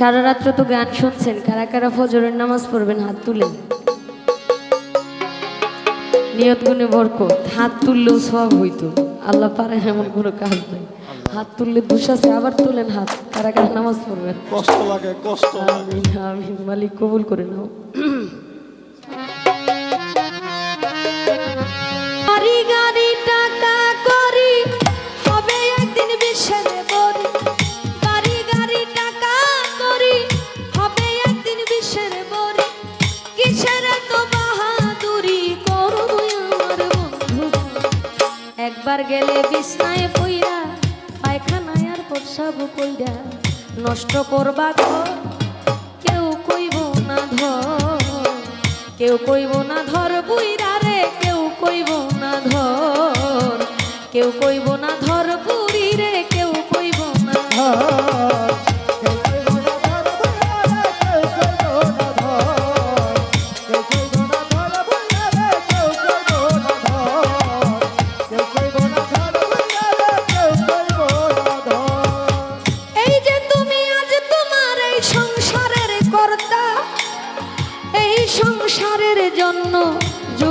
সারা রাত্র তো গান শুনছেন কারা কারা ফজরের নামাজ পড়বেন হাত তুলে? নিয়ত গুণে বরকত হাত তুললেও সব হইতো। আল্লাহ পারে এমন কোনো কাজ নেই। হাত তুললে আছে আবার তুলেন হাত কারা কারা নামাজ পড়বেন? কষ্ট লাগে কষ্ট আমি মালিক কবুল করে নাও। গেলে বিছনায় পইরা, পায়খানায় আর প্রসাব কইরা নষ্ট করবা ঘর কেউ কইব না ধর, কেউ কইব না ধর, বুইরা রে, কেউ কইব না ধর, কেউ কইব না ধর, বুড়ি রে, কেউ কইব না ধর।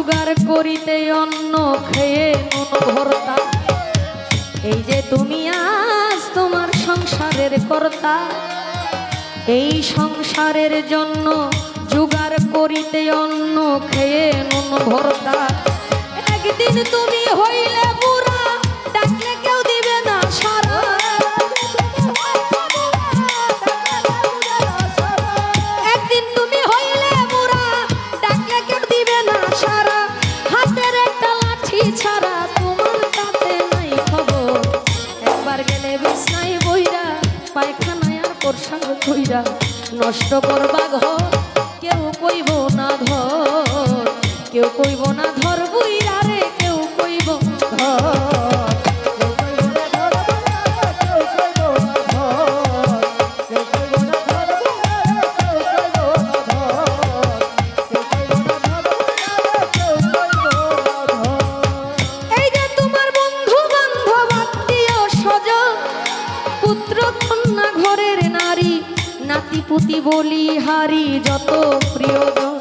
জোগাড় করিতে অন্ন খেয়ে নুন ভর্তা এই যে তুমি আজ তোমার সংসারের কর্তা, এই সংসারের জন্য জোগাড় করিতে অন্ন খেয়ে নুন ভর্তা একদিন তুমি হইলে নষ্ট করবা ঘর। কেউ কইব না ধর কেউ কইব না ধর বুইরা পুতি বলি হারি যত প্রিয়জন।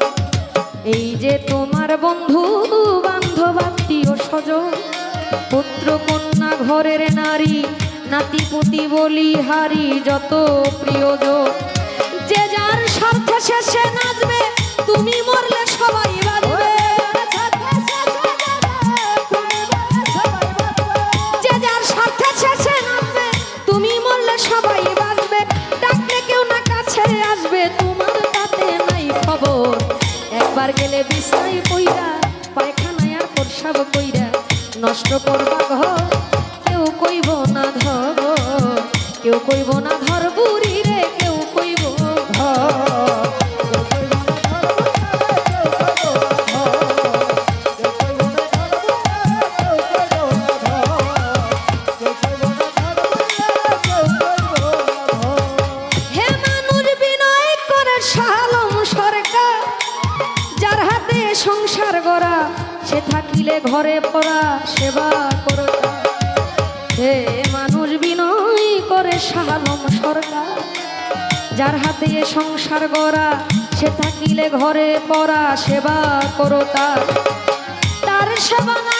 এই যে তোমার বন্ধু বান্ধব আত্মীয় স্বজন, পুত্র কন্যা ঘরের নারী, নাতি পুতি বলি হারি যত প্রিয়জন। যে যার স্বার্থ শেষে নাচবে, তুমি মরলে কেউ কইব না ধর কেউ কইব না ধর। থাকিলে ঘরে পড়া, সেবা করো হে মানুষ বিনয় করে সালম সরকার। যার হাতে সংসার গড়া, সে থাকিলে ঘরে পড়া, সেবা করো তার। তার সেবা না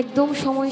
একদম সময়